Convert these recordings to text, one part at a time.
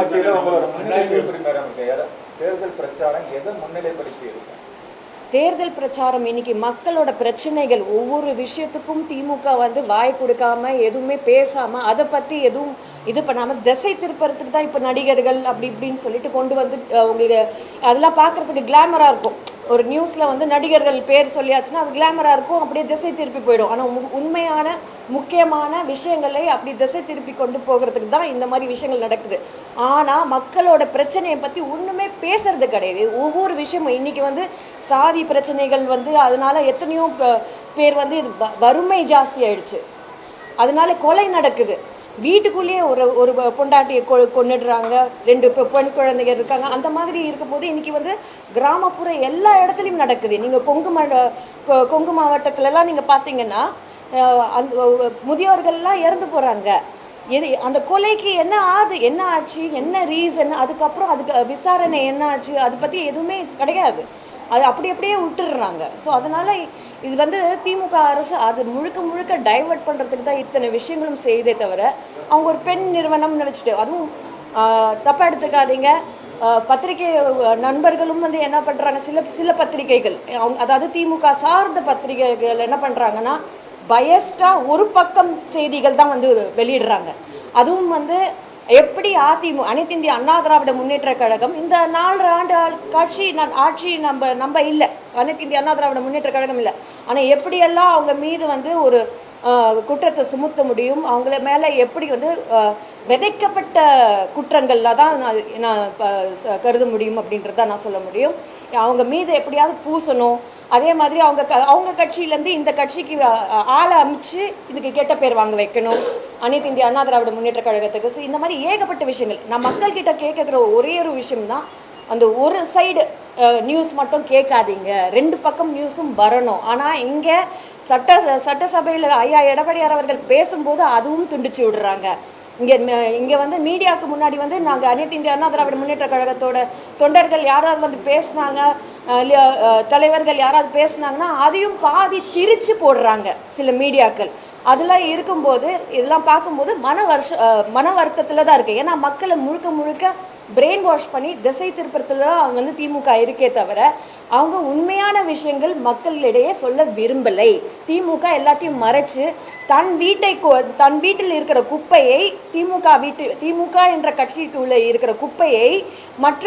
மத்தியில உங்களோட முன்னிலைப்பு எப்படி மேடம் இருக்கு தேர்தல் பிரச்சாரம் எதை முன்னிலைப்படுத்தி இருக்கு? தேர்தல் பிரச்சாரம் இன்னைக்கு மக்களோட பிரச்சனைகள் ஒவ்வொரு விஷயத்துக்கும் திமுக வந்து வாய் கொடுக்காம எதுவுமே பேசாம அதை பத்தி எதுவும் இது பண்ணாம திசை திருப்பறதுக்கு தான் இப்போ நடிகர்கள் அப்படி இப்படின்னு சொல்லிட்டு கொண்டு வந்து உங்களுக்கு அதெல்லாம் பார்க்கறதுக்கு கிளாமரா இருக்கும். ஒரு நியூஸில் வந்து நடிகர்கள் பேர் சொல்லியாச்சுன்னா அது கிளாமராக இருக்கும் அப்படியே திசை திருப்பி போயிடும். ஆனால் உண்மையான முக்கியமான விஷயங்களை அப்படி திசை திருப்பி கொண்டு போகிறதுக்கு தான் இந்த மாதிரி விஷயங்கள் நடக்குது. ஆனால் மக்களோட பிரச்சனையை பற்றி ஒன்றுமே பேசுறது கிடையாது. ஒவ்வொரு விஷயமும் இன்றைக்கி வந்து சாதி பிரச்சனைகள் வந்து அதனால எத்தனையோ பேர் வந்து இது வ- வறுமை ஜாஸ்தி ஆயிடுச்சு. அதனால கொலை நடக்குது. வீட்டுக்குள்ளேயே ஒரு ஒரு பொண்டாட்டியை கொ கொன்னுடுறாங்க. ரெண்டு பெண் குழந்தைங்க இருக்காங்க. அந்த மாதிரி இருக்கும்போது இன்றைக்கி வந்து கிராமப்புற எல்லா இடத்துலையும் நடக்குது. நீங்கள் கொங்கு ம கொங்கு மாவட்டத்துலலாம் நீங்கள் பார்த்தீங்கன்னா அந்த முதியோர்கள்லாம் இறந்து போகிறாங்க எது அந்த கொலைக்கு என்ன ஆகுது என்ன ஆச்சு என்ன ரீசன் அதுக்கப்புறம் அதுக்கு விசாரணை என்ன ஆச்சு அதை பற்றி எதுவுமே கிடையாது. அது அப்படி அப்படியே விட்டுடுறாங்க. ஸோ அதனால் இது வந்து திமுக அரசு அது முழுக்க முழுக்க டைவர்ட் பண்ணுறதுக்கு தான் இத்தனை விஷயங்களும் செய்தே தவிர அவங்க ஒரு பெண் நிறுவனம்னு வச்சுட்டு அதுவும் தப்பாக எடுத்துக்காதீங்க. பத்திரிகை நண்பர்களும் வந்து என்ன பண்ணுறாங்க சில சில பத்திரிகைகள் அவங்க அதாவது திமுக சார்ந்த பத்திரிகைகள் என்ன பண்ணுறாங்கன்னா பயஸ்டாக ஒரு பக்கம் செய்திகள் தான் வந்து வெளியிடுறாங்க. அதுவும் வந்து எப்படி அதிமுக அனைத்து இந்திய அண்ணா திராவிட முன்னேற்ற கழகம் இந்த நாலு ஆண்டு காட்சி நான் ஆட்சி நம்ம நம்ம இல்லை. அனைத்து இந்திய அண்ணா திராவிட முன்னேற்ற கழகம் இல்லை. ஆனால் எப்படியெல்லாம் அவங்க மீது வந்து ஒரு குற்றத்தை சுமத்த முடியும் அவங்கள மேலே எப்படி வந்து விதைக்கப்பட்ட குற்றங்களில் தான் நான் நான் கருத முடியும் அப்படின்றத நான் சொல்ல முடியும். அவங்க மீது எப்படியாவது பூசணும் அதே மாதிரி அவங்க க அவங்க கட்சியிலேருந்து இந்த கட்சிக்கு ஆளை அமைச்சு இதுக்கு கெட்ட பேர் வாங்க வைக்கணும். அனைத்து இந்திய அண்ணா திராவிட முன்னேற்ற கழகத்துக்கு. ஸோ இந்த மாதிரி ஏகப்பட்ட விஷயங்கள். நான் மக்கள்கிட்ட கேட்குற ஒரே ஒரு விஷயம் தான் அந்த ஒரு சைடு நியூஸ் மட்டும் கேட்காதீங்க. ரெண்டு பக்கம் நியூஸும் வரணும். ஆனால் இங்கே சட்ட சட்டசபையில் ஐயா எடப்பாடியார் அவர்கள் பேசும்போது அதுவும் துண்டிச்சு விடுறாங்க. இங்கே இங்கே வந்து மீடியாவுக்கு முன்னாடி வந்து நாங்கள் அனைத்து இந்திய அண்ணா திராவிட முன்னேற்ற கழகத்தோட தொண்டர்கள் யாராவது வந்து பேசுனாங்க தலைவர்கள் யாராவது பேசுனாங்கன்னா அதையும் பாதி திரிச்சு போடுறாங்க சில மீடியாக்கள். அதெல்லாம் இருக்கும்போது இதெல்லாம் பார்க்கும்போது மன வருஷ அஹ், மன வருத்தத்தில் தான் இருக்குது ஏன்னா மக்களை முழுக்க முழுக்க பிரெயின் வாஷ் பண்ணி திசை திருப்பத்தில் தான் அவங்க வந்து திமுக இருக்கே தவிர அவங்க உண்மையான விஷயங்கள் மக்களிடையே சொல்ல விரும்பலை. திமுக எல்லாத்தையும் மறைச்சு தன் வீட்டை தன் வீட்டில் இருக்கிற குப்பையை திமுக வீட்டு திமுக என்ற கட்சிக்குள்ள இருக்கிற குப்பையை மற்ற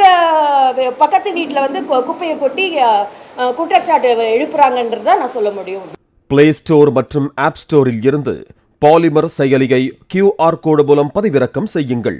பக்கத்து வீட்டில் வந்து கு- குப்பையை கொட்டி குற்றச்சாட்டு எழுப்புறாங்கன்றதை நான் சொல்ல முடியும். பிளே ஸ்டோர் மற்றும் ஆப் ஸ்டோரில் இருந்து பாலிமர் செயலியை கியூஆர் கோடு மூலம் பதிவிறக்கம் செய்யுங்கள்.